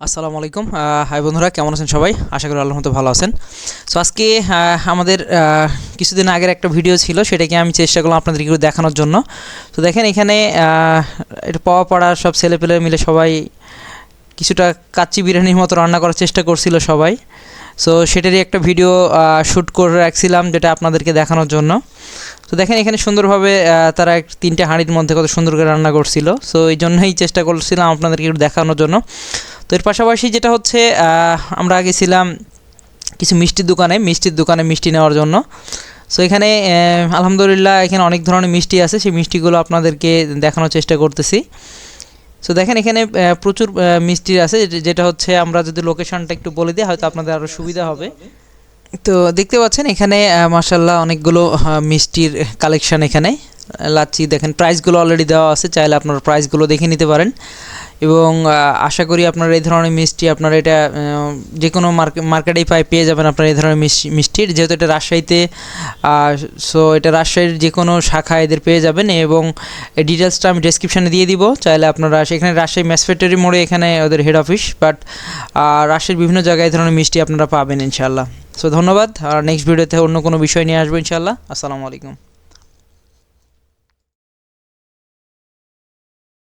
আসসালামু আলাইকুম হাই বন্ধুরা, কেমন আছেন সবাই? আশা করি আল্লাহ মতো ভালো আছেন। সো আজকে আমাদের কিছুদিন আগের একটা ভিডিও ছিল, সেটাকে আমি চেষ্টা করলাম আপনাদেরকে একটু দেখানোর জন্য। তো দেখেন এখানে এটা পাওয়া পড়া সব ছেলেপেলে মিলে সবাই কিছুটা কাচ্চি বিরিয়ানির মতো রান্না করার চেষ্টা করছিল সবাই। সো সেটারই একটা ভিডিও শ্যুট করে রাখছিলাম, যেটা আপনাদেরকে দেখানোর জন্য। তো দেখেন এখানে সুন্দরভাবে তারা তিনটে হাঁড়ির মধ্যে কত সুন্দর করে রান্না করছিল। সো এই জন্যই চেষ্টা করছিলাম আপনাদেরকে একটু দেখানোর জন্য। তো এর পাশাপাশি যেটা হচ্ছে আমরা আগে ছিলাম কিছু মিষ্টির দোকানে মিষ্টির দোকানে মিষ্টি নেওয়ার জন্য। সো এখানে আলহামদুলিল্লাহ এখানে অনেক ধরনের মিষ্টি আছে, সেই মিষ্টিগুলো আপনাদেরকে দেখানোর চেষ্টা করতেছি। সো দেখেন এখানে প্রচুর মিষ্টি আছে যেটা- হচ্ছে আমরা যদি লোকেশনটা একটু বলে দিই, হয়তো আপনাদের আরও সুবিধা হবে। তো দেখতে পাচ্ছেন এখানে মাসাল্লাহ অনেকগুলো মিষ্টির কালেকশন এখানে। লাচ্ছি দেখেন প্রাইসগুলো অলরেডি দেওয়া আছে, চাইলে আপনারা প্রাইসগুলো দেখে নিতে পারেন। এবং আশা করি আপনারা এই ধরনের মিষ্টি আপনারা এটা যে কোনো মার্কে, মার্কেটেই পাই, পেয়ে যাবেন আপনারা এই ধরনের মিষ্টি, মিষ্টির। যেহেতু এটা রাজশাহীতে সো এটা রাজশাহীর যে কোনো শাখা এদের পেয়ে যাবেন এবং ডিটেলসটা আমি ডেসক্রিপশানে দিয়ে দিব। চাইলে আপনারা সেখানে রাজশাহী ম্যাসফ্যাক্টরি মোড়ে এখানে ওদের হেড অফিস বাট রাজশাহীর বিভিন্ন জায়গায় এই ধরনের মিষ্টি আপনারা পাবেন ইনশাল্লাহ সো ধন্যবাদ, আর নেক্সট ভিডিওতে অন্য কোনো বিষয় নিয়ে আসব ইনশাল্লাহ আসসালামু আলাইকুম।